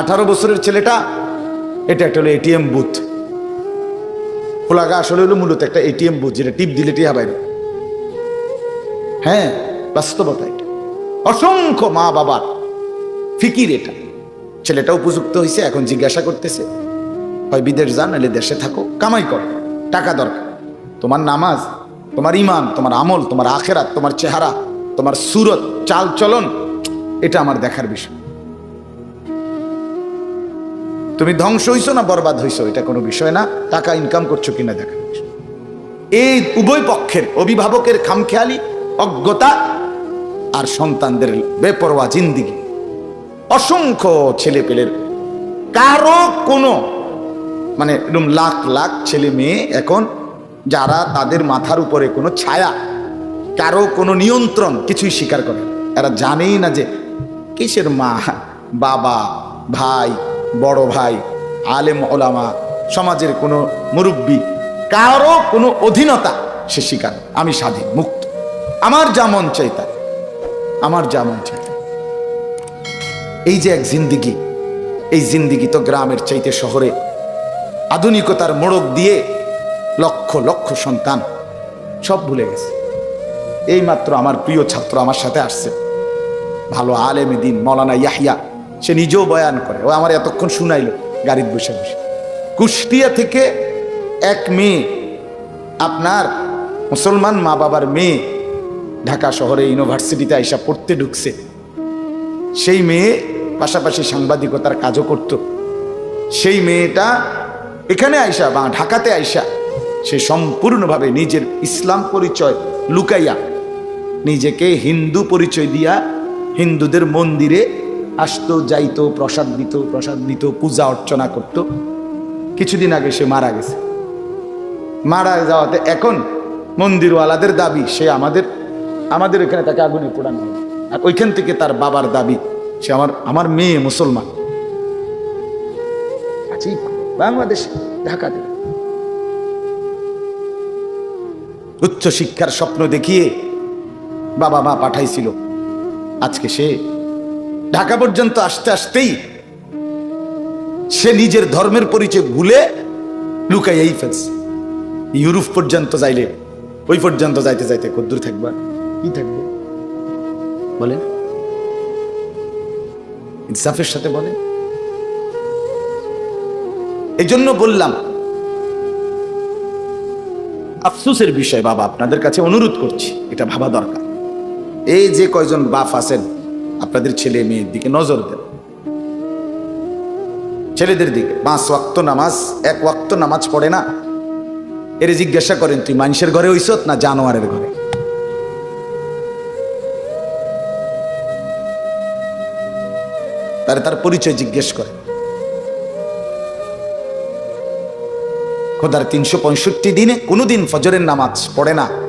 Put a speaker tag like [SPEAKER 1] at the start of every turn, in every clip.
[SPEAKER 1] আঠারো বছরের ছেলেটা, এটা একটা হলো এটিএম বুথ। খোলাগা আসলে হলো মূলত একটা এটিএম বুথ, যেটা টিপ দিলে টিহা বাইরে হ্যাঁ। বাস্তবতা এটা। অসংখ্য মা বাবার ফিকির এটা। ছেলেটা উপযুক্ত হয়েছে এখন জিজ্ঞাসা করতেছে, হয় বিদেশ যান, নাহলে দেশে থাকো, কামাই করো, টাকা দরকার। তোমার নামাজ, তোমার ইমান তোমার আমল, তোমার আখেরাত, তোমার চেহারা, তোমার সুরত চাল চলন এটা আমার দেখার বিষয়। তুমি ধ্বংস হইছো না বরবাদ হইছো? এটা কোনো বিষয় না। টাকা ইনকাম করছ কিনা বিষয় এই উভয় পক্ষের অভিভাবকের খামখেয়ালি, অজ্ঞতা আর সন্তানদের বেপরোয়া জিন্দিগি। অসংখ্য ছেলে পেলের কারও কোনো মানে এরকম লাখ লাখ ছেলে মেয়ে এখন যারা তাদের মাথার উপরে কোনো ছায়া, কারও কোনো নিয়ন্ত্রণ কিছুই স্বীকার করে এরা জানেই না যে কিসের মা, বাবা, ভাই বড় ভাই, আলেম ওলামা, সমাজের কোনো মুরব্বী, কারও কোনো অধীনতা সে স্বীকার আমি স্বাধীন, মুক্ত। আমার যা মন চাই তাই, আমার যা মন চাই এই যে এক জিন্দিগি, এই জিন্দিগি তো গ্রামের চাইতে শহরে, আধুনিকতার মোড়ক দিয়ে লক্ষ লক্ষ সন্তান, সব ভুলে গেছে। এই মাত্র আমার প্রিয় ছাত্র আমার সাথে আসছে, ভালো আলেম দিন, মৌলানা ইয়াহিয়া। সে নিজেও বয়ান করে। ও আমার এতক্ষণ শুনাইল গাড়ির বসে বসে। কুষ্টিয়া থেকে এক মেয়ে, আপনার মুসলমান মা বাবার মেয়ে ঢাকা শহরে ইউনিভার্সিটিতে আইসা পড়তে ঢুকছে। সেই মেয়ে পাশাপাশি সাংবাদিকতার কাজও করত। সেই মেয়েটা এখানে আইসা বা ঢাকাতে আইসা সে সম্পূর্ণভাবে নিজের ইসলাম পরিচয় লুকাইয়া নিজেকে হিন্দু পরিচয় দিয়া হিন্দুদের মন্দিরে আসতো, যাইতো, প্রসাদ দিত প্রসাদ দিত, পূজা অর্চনা করত। কিছুদিন আগে সে মারা গেছে। মারা যাওয়াতে এখন মন্দিরওয়ালাদের দাবি, সে আমাদের আমাদের এখানে তাকে আগুনে পোড়ানো হবে। আর ওইখান থেকে তার বাবার দাবি, সে আমার আমার মেয়ে মুসলমান। আছি বাংলাদেশে ঢাকাতে উচ্চ শিক্ষার স্বপ্ন দেখিয়ে বাবা মা পাঠাইছিল। আজকে সে ঢাকা পর্যন্ত আসতে আসতেই সে নিজের ধর্মের পরিচয় ভুলে লুকাইয়াই ফেলছে। ইউরোপ পর্যন্ত যাইলে, ওই পর্যন্ত যাইতে যাইতে কদ্দুর থাকবা? কি থাকবে? বলেন। ইনসাফের সাথে বলেন। এই জন্য বললাম, আফসোসের বিষয় বাবা, আপনাদের কাছে অনুরোধ করছি, এটা ভাবা দরকার। এই যে কয়জন বাপ আছেন আপনাদের ছেলে মেয়ের দিকে নজর দেন। ছেলেদের দিকে, পাঁচ ওয়াক্ত নামাজ, এক ওয়াক্ত নামাজ পড়ে না। এর জিজ্ঞাসা করেন, তুই মানুষের ঘরে হইছত না জানোয়ারের ঘরে? তারে তার পরিচয় জিজ্ঞেস করে। খোদার তিনশো পঁয়ষট্টি দিনে কোনোদিন ফজরের নামাজ পড়ে না।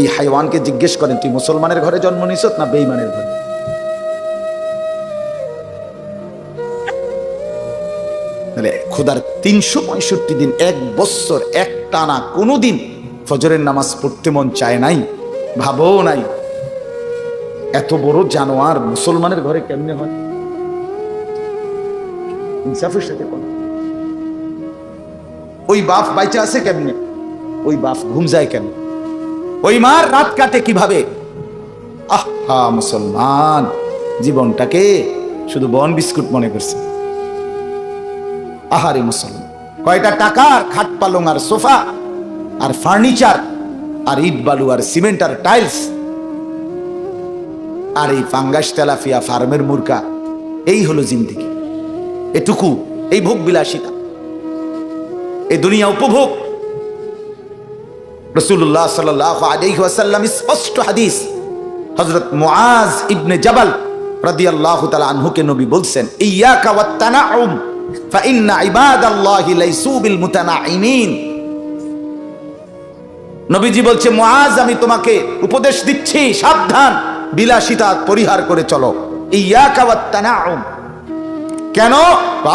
[SPEAKER 1] এই হাইওয়ানকে জিজ্ঞেস করেন, তুই মুসলমানের ঘরে জন্ম নিছত না বেইমানের ঘরে? তাহলে খোদার তিনশো পঁয়ষট্টি দিন, এক বছর, এক টানা, কোনোদিন ফজরের নামাজ পড়তে মন চায় নাই, ভাবও নাই। এত বড় জানোয়ার মুসলমানের ঘরে কেমনে হয়? ইনসাফের সাথে কোন ওই বাপ বাইচা আছে কেমনে? ওই বাপ ঘুম যায় কেন ওই মার রাত কাটে কীভাবে? আহা মুসলমান, জীবনটাকে শুধু বন বিস্কুট মনে করছে। আহারে মুসলমান, কয়টা টাকা? আর খাট পালং আর সোফা, আর ফার্নিচার, আর ইট বালু আর সিমেন্ট আর টাইলস, আর এই ফাঙ্গাস তেলাফিয়া ফার্মের মুরগা। এই হলো জিন্দিগি। এটুকু, এই ভোগ বিলাসিতা এ দুনিয়া উপভোগ। রসুল্লাহ সাল্লাহ আলাইহি ওয়াসাল্লাম স্পষ্ট হাদিস। হজরত মুআজ ইবনে জাবাল রাদিয়াল্লাহু তাআলা আনহুকে নবী বলছেন ইয়াকা ওয়াত তানাউম ফাইন্না ইবাদাল্লাহি লাইসু বিল মুতানাইমিন নবীজি বলছে, মুআজ, আমি তোমাকে উপদেশ দিচ্ছি, সাবধান, বিলাসিতা পরিহার করে চলো। ইয়াকা ওয়াত তানাউম। কেন?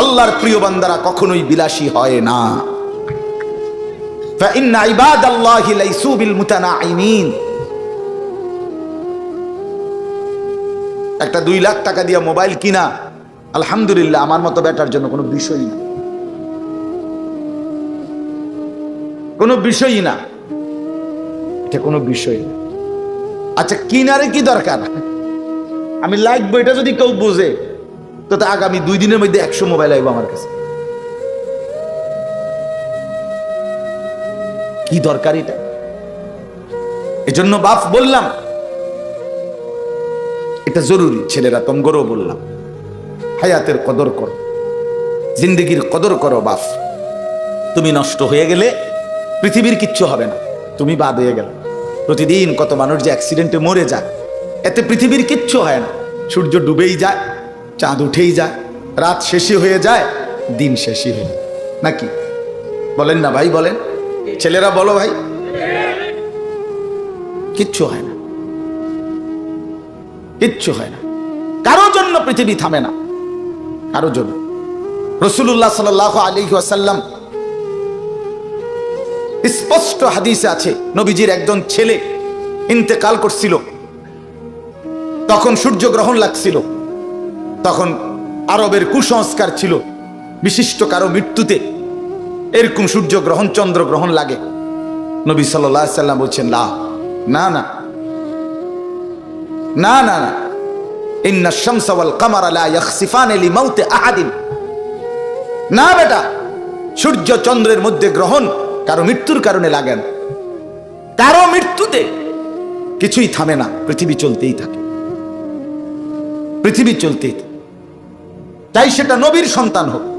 [SPEAKER 1] আল্লাহর প্রিয় বান্দারা কখনোই বিলাসী হয় না। فإن عباد الله ليسوا بالمتناعمين একটা দুই লাখ টাকা দিয়ে মোবাইল কিনা আলহামদুলিল্লাহ আমার মতো বেটার জন্য কোনো বিষয়ই না কোনো বিষয়ই না এটা কোনো বিষয় না আচ্ছা কিনারে কি দরকার আমি লাগবো এটা যদি কেউ বোঝে তো তা আগামী দুই দিনের মধ্যে একশো মোবাইল আইব আমার কাছে কি দরকার এটা? এজন্য বাপ বললাম, এটা জরুরি, ছেলেরা তমগরও বললাম। হায়াতের কদর করো, জিন্দগির কদর করো বাপ। তুমি নষ্ট হয়ে গেলে পৃথিবীর কিচ্ছু হবে না। তুমি বাদ হয়ে গেল। প্রতিদিন কত মানুষ যে অ্যাক্সিডেন্টে মরে যায়, এতে পৃথিবীর কিচ্ছু হয় না। সূর্য ডুবেই যায়, চাঁদ উঠেই যায়, রাত শেষই হয়ে যায়, দিন শেষই হয়ে নাকি? বলেন না ভাই, বলেন। ছেলেরা বলো ভাই। কিচ্ছু হয় না। কিচ্ছু হয় না। কারও জন্য পৃথিবী থামে না। কারও জন্য। রসুল্লাহ সাল আলী আসাল্লাম স্পষ্ট হাদিসে আছে, নবীজির একজন ছেলে ইন্তেকাল করছিল। তখন সূর্য গ্রহণ লাগছিল। তখন আরবের কুসংস্কার ছিল। বিশিষ্ট কারও মৃত্যুতে এরকম সূর্য গ্রহণ, চন্দ্র গ্রহণ লাগে। নবী সাল্লাম বলছেন, লা, না না না না না। ইয়াখসিফান আহাদিন। না সূর্য চন্দ্রের মধ্যে গ্রহণ মৃত্যুর কারণে মৃত্যুতে কিছুই থামে না, পৃথিবী চলতেই থাকে। পৃথিবী চলতেই থাকে। তাই সেটা নবীর সন্তান হোক।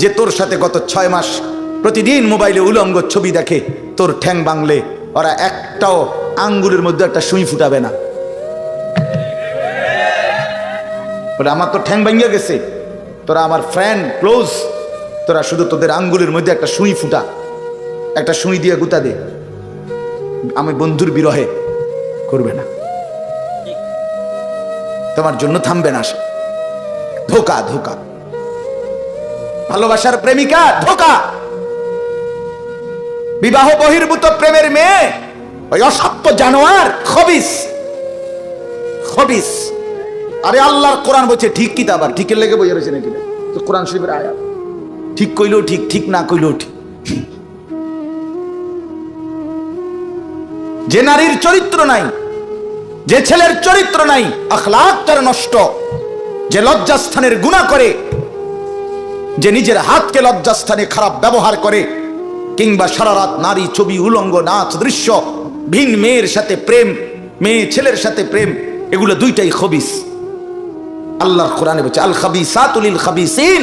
[SPEAKER 1] যে তোর সাথে গত ছয় মাস প্রতিদিন মোবাইলে উলঙ্গ ছবি দেখে তোর ঠ্যাং বাংলে, ওরা একটাও আঙ্গুলের মধ্যে একটা সুই ফুটাবে না। বলে, আমার তো ঠ্যাং ভাঙ্গিয়া গেছে। তোরা আমার ফ্রেন্ড ক্লোজ তোরা শুধু তোদের আঙ্গুলের মধ্যে একটা সুই ফুটা, একটা সুই দিয়ে গুতা দে। আমি বন্ধুর বিরহে করবে না। তোমার জন্য থামবে না ধোকা ধোকা। ভালোবাসার প্রেমিকা, ধোকা। বিবাহ বহির্ভূত প্রেমের মেয়ে, ওই অসভ্য জানোয়ার, খবিস। খবিস। আরে আল্লাহর কোরআন বলছে, ঠিক কি আবার? ঠিকের লেগে বই রয়েছে নাকি কোরআন শরীফের আয়াত। ঠিক কইলেও ঠিক ঠিক না কইলেও ঠিক। যে নারীর চরিত্র নাই, যে ছেলের চরিত্র নাই, আখলাক তার নষ্ট। যে লজ্জাস্থানের গুণা করে যে নিজের হাতকে লজ্জাস্থানে খারাপ ব্যবহার করে, কিংবা সারা রাত নারী ছবি, উলঙ্গ নাচ, দৃশ্য, ভিন মেয়ের সাথে প্রেম, মেয়ে ছেলের সাথে প্রেম, এগুলো দুইটাই খবিস। আল্লাহর কোরআনে বলছে, আল খাবিসাতুলিল খাবিসিন,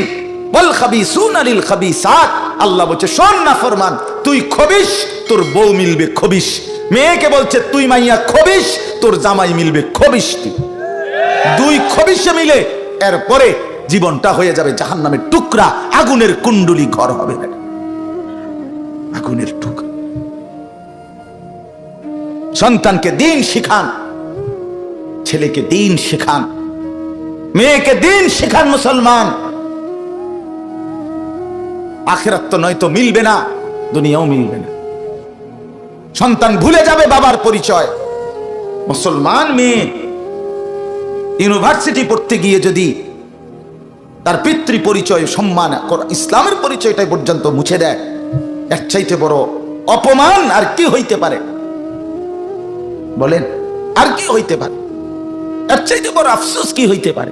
[SPEAKER 1] ওয়াল খাবিসুন আলিল খাবিসাত। আল্লাহ বলছে, শোন না ফরমান, তুই খবিস, তোর বউ মিলবে খবিস। মেয়েকে বলছে, তুই মাইয়া খবিস, তোর জামাই মিলবে খবিস। তুই দুই খবিসে মিলে, এরপরে জীবনটা হয়ে যাবে জাহান্নামের টুকরা, আগুনের কুণ্ডলি ঘর হবে। আগুনের টুকরা। সন্তানকে দিন শিখান, ছেলেকে দিন শেখান, মেয়েকে দিন শেখান মুসলমান। আখেরাত তো নয়তো মিলবে না, দুনিয়াও মিলবে না। সন্তান ভুলে যাবে বাবার পরিচয়। মুসলমান মেয়ে, ইউনিভার্সিটি পড়তে গিয়ে যদি তার পিতৃ পরিচয় সম্মান ইসলামের পরিচয়টাই পর্যন্ত মুছে দেয়। এর চাইতে বড় অপমান আর কি হইতে পারে? বলেন, আর কি হইতে পারে? এর চাইতে বড় আফসোস কি হইতে পারে?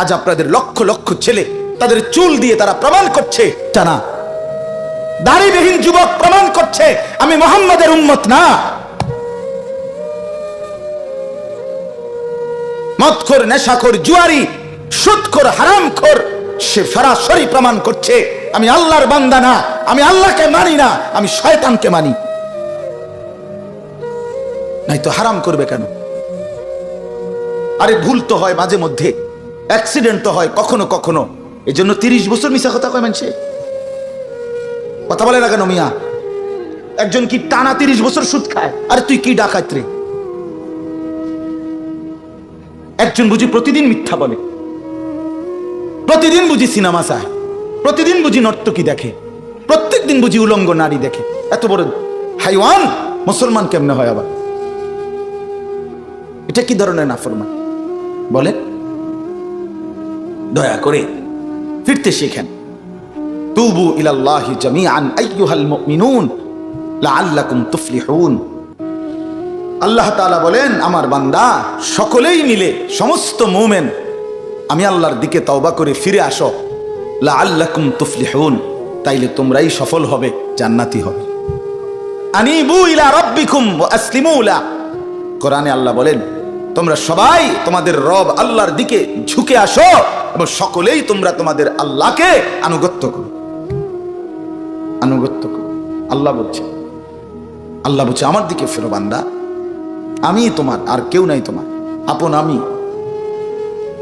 [SPEAKER 1] আজ আপনাদের লক্ষ লক্ষ ছেলে তাদের চুল দিয়ে তারা প্রমাণ করছে, জানা। দাড়িবিহীন যুবক প্রমাণ করছে, আমি মোহাম্মদের উম্মত না। মদখোর, নেশাখোর, জুয়ারি সুদখোর হারামখোর, সে সরাসরি প্রমাণ করছে, আমি আল্লাহর বান্দা না, আমি আল্লাহকে মানি না, আমি শয়তানকে মানি। নাই তো হারাম করবে কেন? আরে ভুল তো হয় মাঝে মধ্যে অ্যাক্সিডেন্ট তো হয় কখনো কখনো এই জন্য তিরিশ বছর মিশা কথা কয় মানুষে। কথা বলে না কেন মিয়া? একজন কি টানা তিরিশ বছর সুদ খায়? আরে তুই কি ডাকাত রে? একজন বুঝি প্রতিদিন মিথ্যা বলে। প্রতিদিন বুঝি সিনেমা চায়, প্রতিদিন বুঝি নর্তকী দেখে প্রত্যেক দিন বুঝি উলঙ্গ নারী দেখে। এত বড় হাইওয়ান মুসলমান কেমনে হয় আবার? এটা কি ধরনের নাফরমান? বলেন। দয়া করে ফিরতে শেখেন। তুবু ইলাল্লাহি জামিআন, আইয়ুহাল মুমিনুন, লাআল্লাকুম তুফলিহুন। আল্লাহ তাআলা বলেন, আমার বান্দা, সকলেই মিলে, সমস্ত মুমিন আমি আল্লাহর দিকে তওবা করে ফিরে আসো। লাআল্লাকুম তুফলিহুন। তাইলে তোমরাই সফল হবে, জান্নাতি হবে। আনিবু ইলা রাব্বিকুম ওয়া আসলিমু লা। কোরআনে আল্লাহ বলেন, তোমরা সবাই তোমাদের রব আল্লাহর দিকে ঝুঁকে আসো এবং সকলেই তোমরা তোমাদের আল্লাহকে আনুগত্য করো। আনুগত্য করো। আল্লাহ বলছে আল্লাহ বলছে, আমার দিকে ফেরো বান্দা। আমি তোমার, আর কেউ নাই তোমার। আপন আমি।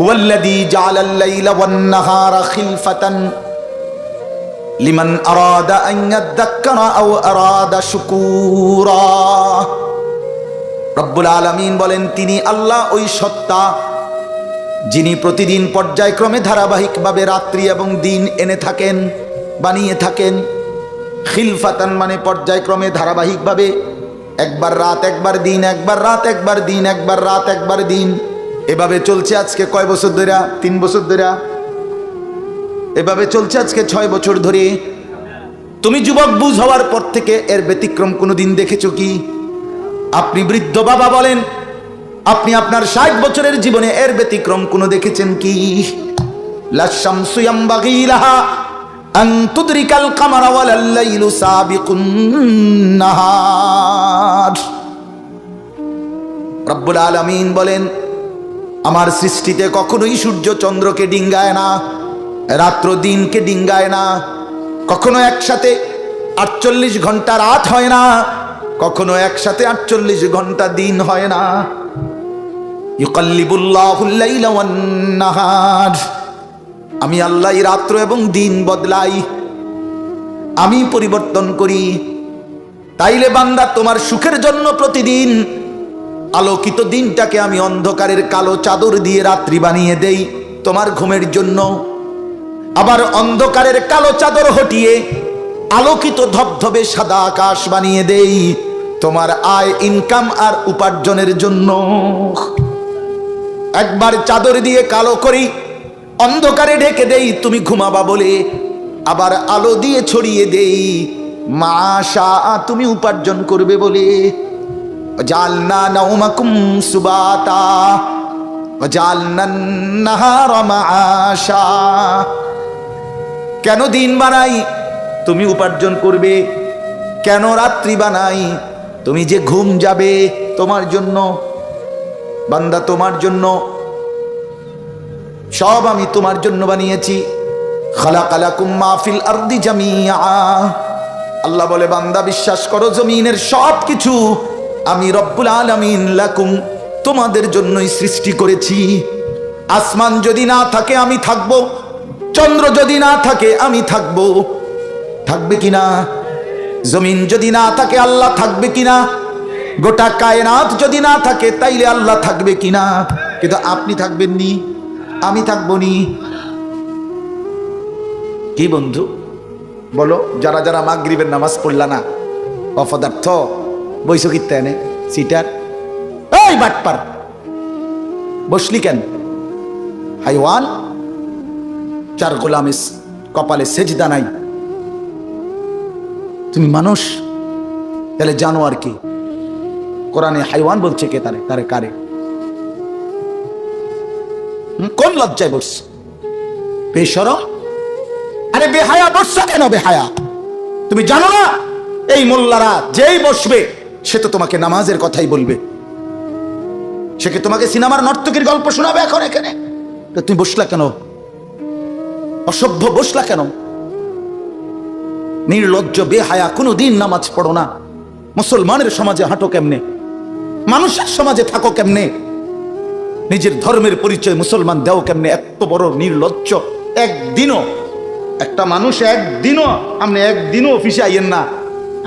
[SPEAKER 1] هو الذي جعل الليل والنهار خلفة لمن أراد أن يذكر أو أراد شكورا রব্বুল আলমিন বলেন তিনি আল্লাহ ওই সত্তা যিনি প্রতিদিন পর্যায়ক্রমে ধারাবাহিকভাবে রাত্রি এবং দিন এনে থাকেন বানিয়ে থাকেন খিলফাতান মানে পর্যায়ক্রমে ধারাবাহিকভাবে একবার রাত একবার দিন একবার রাত একবার দিন একবার রাত একবার দিন এভাবে চলছে আজকে কয় বছর ধরে? তিন বছর ধরে। এভাবে চলছে আজকে ছয় বছর ধরে। তুমি যুবক বুঝ হওয়ার পর থেকে এর ব্যতিক্রম কোনোদিন দেখেছ কি? আপনি বৃদ্ধ বাবা বলেন, আপনি আপনার ষাট বছরের জীবনে এর ব্যতিক্রম কোনো দেখেছেন কি? রব্বুল বলেন আমার সৃষ্টিতে কখনোই সূর্য চন্দ্রকে ডিঙ্গায় না, রাত্র দিনকে ডিঙ্গায় না, কখনো একসাথে আটচল্লিশ ঘণ্টা রাত হয় না, কখনো একসাথে আটচল্লিশ ঘণ্টা দিন হয় না। আমি আল্লাহ রাত্র এবং দিন বদলাই। আমি পরিবর্তন করি। তাইলে বান্দা তোমার সুখের জন্য প্রতিদিন আলোকিত দিনটাকে আমি অন্ধকারের কালো চাদর দিয়ে রাত্রি বানিয়ে দেই তোমার ঘুমের জন্য। আবার অন্ধকারের কালো চাদর হটিয়ে আলোকিত ধবধবে সাদা আকাশ বানিয়ে দেই তোমার আয় ইনকাম আর উপার্জনের জন্য। একবার চাদর দিয়ে কালো করি, অন্ধকারে ঢেকে দেই, তুমি ঘুমাবা বলে। আবার আলো দিয়ে ছড়িয়ে দেই মাশা তুমি উপার্জন করবে বলে। জালনা নাউমাকুম সুবাতা জালনা নাহার মাশা কেন দিন বানাই? তুমি উপার্জন করবে। কেন রাত্রি বানাই? তুমি যে ঘুম যাবে তোমার জন্য, বান্দা তোমার জন্য। সব আমি তোমার জন্য বানিয়েছি। আল্লাহ বলে, বান্দা, বিশ্বাস করো, জমিনের সব কিছু আমি রব্বুল আলামিন লাকুম, তোমাদের জন্যই সৃষ্টি করেছি। আসমান যদি না থাকে আমি থাকব, চন্দ্র যদি না থাকে আমি থাকব। থাকবে কিনা? জমিন যদি না থাকে আল্লাহ থাকবে কিনা? গোটা কায়নাত যদি না থাকে তাইলে আল্লাহ থাকবে কিনা? কিন্তু আপনি থাকবেন নি, আমি থাকব নি। কি বন্ধু? বলো, যারা যারা মাগরিবের নামাজ পড়লা না, অপদার্থ। বৈশ কিত্তানে সিটার এই বাটপার! বসলি কেন? হাইওয়ান? চার গোলামে কপালে সেজদা নাই। তুমি মানুষ? তাহলে জানো আর কি? কোরআনে হাইওয়ান বলছে কে তারে? তারে কারে? কোন লজ্জায় বসছো? বেসরম আরে বেহায়া বসছো কেন বেহায়া? তুমি জানো না? এই মোল্লারা যেই বসবে সে তো তোমাকে নামাজের কথাই বলবে। সে কি তোমাকে সিনেমার নর্তকীর গল্প শোনাবে এখন এখানে? তুমি বসলা কেন? অসভ্য বসলা কেন? নির্লজ্জ, বেহায়া কোনো দিন নামাজ পড়ো না। মুসলমানের সমাজে হাঁটো কেমনে? মানুষের সমাজে থাকো কেমনে? নিজের ধর্মের পরিচয় মুসলমান দেও কেমনে? এত বড় নির্লজ্জ। একদিনও, একটা মানুষ একদিনও, আপনি একদিনও অফিসে আইয়েন না।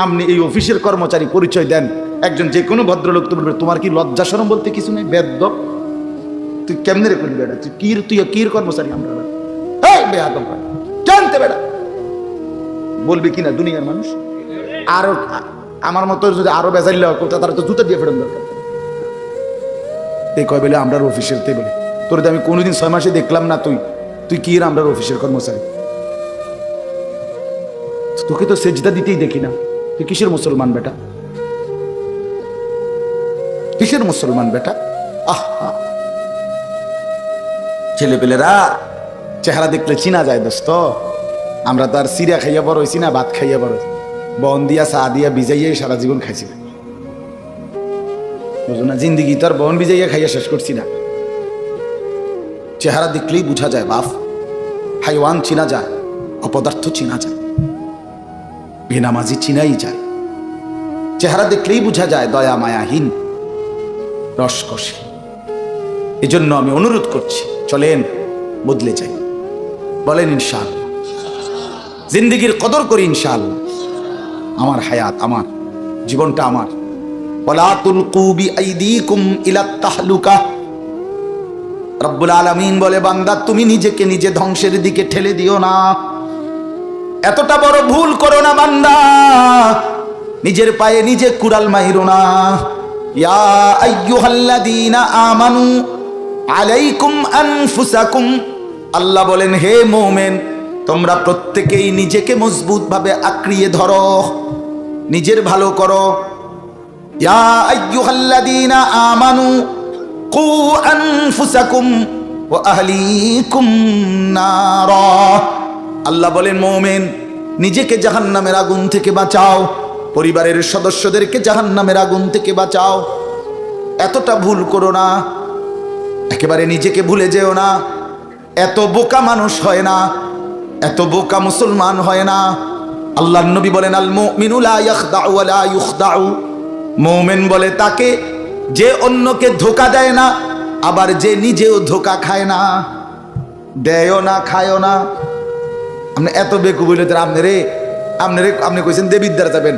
[SPEAKER 1] আপনি এই অফিসের কর্মচারী পরিচয় দেন। একজন যে কোনো ভদ্রলোক তো বলবে, তোমার কি লজ্জা শরম বলতে কিছু নেই? বেদ্য তুই কেমনে রে করবি বেটা? তুই কির তুই কির কর্মচারী আমরা জানতে বলবি কিনা দুনিয়ার মানুষ? আরও আমার মতো যদি আরও বেজাইলে করতে তারা তো জুতা দিয়ে ফেরন দরকার। এই কয় বেলে আমরার অফিসের তে বলে, তোর আমি কোনোদিন ছয় মাসে দেখলাম না তুই তুই কি এর আমরার অফিসের কর্মচারী? তোকে তো সেজদা দিতেই দেখি না। তুই কিসের মুসলমান বেটা? কিসের মুসলমান বেটা? আহ ছেলেপেলেরা চেহারা দেখলে চিনা যায় দোস্ত। আমরা তো আর সিরিয়া খাইয়া বড় হয়েছি না, ভাত খাইয়া বড় বন দিয়া, চা দিয়া ভিজাইয়াই সারা জীবন খাইছি। বুঝো না, জিন্দিগি তো আর বন ভিজাইয়া খাইয়া শেষ করছি না। চেহারা দেখলেই বোঝা যায়, বাপ। হাইওয়ান চিনা যায়, অপদার্থ চিনা যায়। বেনামাজি চিনাই যায়। চেহারা দেখলেই বোঝা যায় দয়া মায়াহীন, রসকসী। এজন্য আমি অনুরোধ করছি, চলেন বদলে যাই। বলেন ইনশাল, জিন্দিগির কদর করি ইনশাল, আমার হায়াত আমার, জীবনটা আমার। ওয়ালা তুলকু বিআইদিকুম ইলা তাহলুকা। রব্বুল আলামিন বলে, বান্দা, তুমি নিজেকে নিজে ধ্বংসের দিকে ঠেলে দিও না। এতটা বড় ভুল করো না বান্দা। নিজের পায়ে নিজে কুড়াল মাইরো না। আমানু আলাইকুম আনফুসাকুম। আল্লাহ বলেন, হে মুমিন, তোমরা প্রত্যেকেই নিজেকে মজবুতভাবে আঁকড়িয়ে ধরো। নিজের ভালো করো। আমানু কু আনফুসাকুম ওয়া আহলিকুম নারা। আল্লাহ বলেন, মৌমেন, নিজেকে জাহান্নামের আগুন থেকে বাঁচাও। পরিবারের সদস্যদেরকে জাহান্নামের আগুন থেকে বাঁচাও। এতটা ভুল করো না। একেবারে নিজেকে ভুলে যেও না। এত বোকা মানুষ হয় না। এত বোকা মুসলমান হয় না। আল্লাহ নবী বলেন আল ইউখদাউ। মুমিন বলে, তাকে যে অন্যকে ধোকা দেয় না, আবার যে নিজেও ধোকা খায় না। দেয় না, খায়ও না। আপনি এত বেকু আপনি রে আপনি রে আপনি কইছেন দেবিদ্দার যাবেন।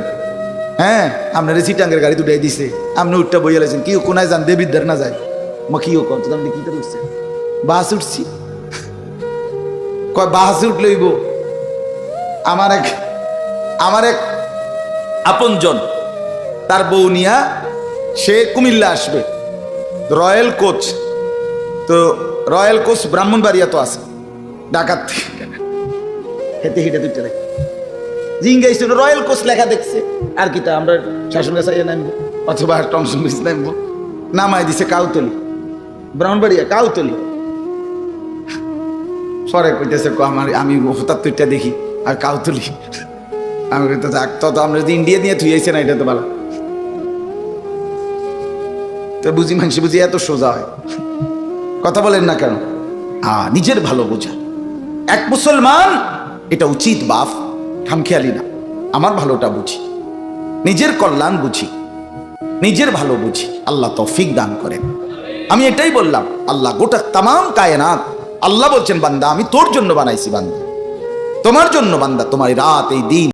[SPEAKER 1] হ্যাঁ আপনার সিটাঙ্গের গাড়ি দুটাই দিছে। আপনি উঠটা বইয়া লাইছেন কি কোনায় যান দেবিদ্দার না যায়? মা, কি কর তো আপনি কি করে উঠছে? বাস উঠছি। কয়, বাস উঠলেইব আমার এক আমার এক আপনজন, তার বউ নিয়া সে কুমিল্লা আসবে। Royal coach. তো রয়্যাল কোচ ব্রাহ্মণবাড়িয়া তো আছে, ডাকাত। থেকে হেঁটে হেঁটে দুইটা দেখে। জিঙ্গাইছিল রয়্যাল কোচ লেখা দেখছে। আর কি তা, আমরা শাসন গাছাইয়া নামবো। অথবা টমসন ব্রিজ নামবো। নামাই দিছে কাউতলি ব্রাহ্মণবাড়িয়া কাউতলি পরে কইতেছে আমার, আমি হঠাৎ তুইটা দেখি, আর কাউতলি আমি কইতে থাক তো তো, আমরা যদি ইন্ডিয়া দিয়ে থুইয়েছে না, এটা তো ভালো। তো বুঝি মানুষ বুঝি এত সোজা হয়। কথা বলেন না কেন? আ, নিজের ভালো বোঝা। এক মুসলমান এটা উচিত বাপ খামখেয়ালি না। আমার ভালোটা বুঝি। নিজের কল্যাণ বুঝি। নিজের ভালো বুঝি। আল্লাহ তৌফিক দান করেন। আমি এটাই বললাম, আল্লাহ গোটা তাম কায়নাত, আল্লাহ বলছেন, বান্দা, আমি তোর জন্য বানাইছি বান্দা। তোমার জন্য বান্দা তোমার রাত, এই দিন।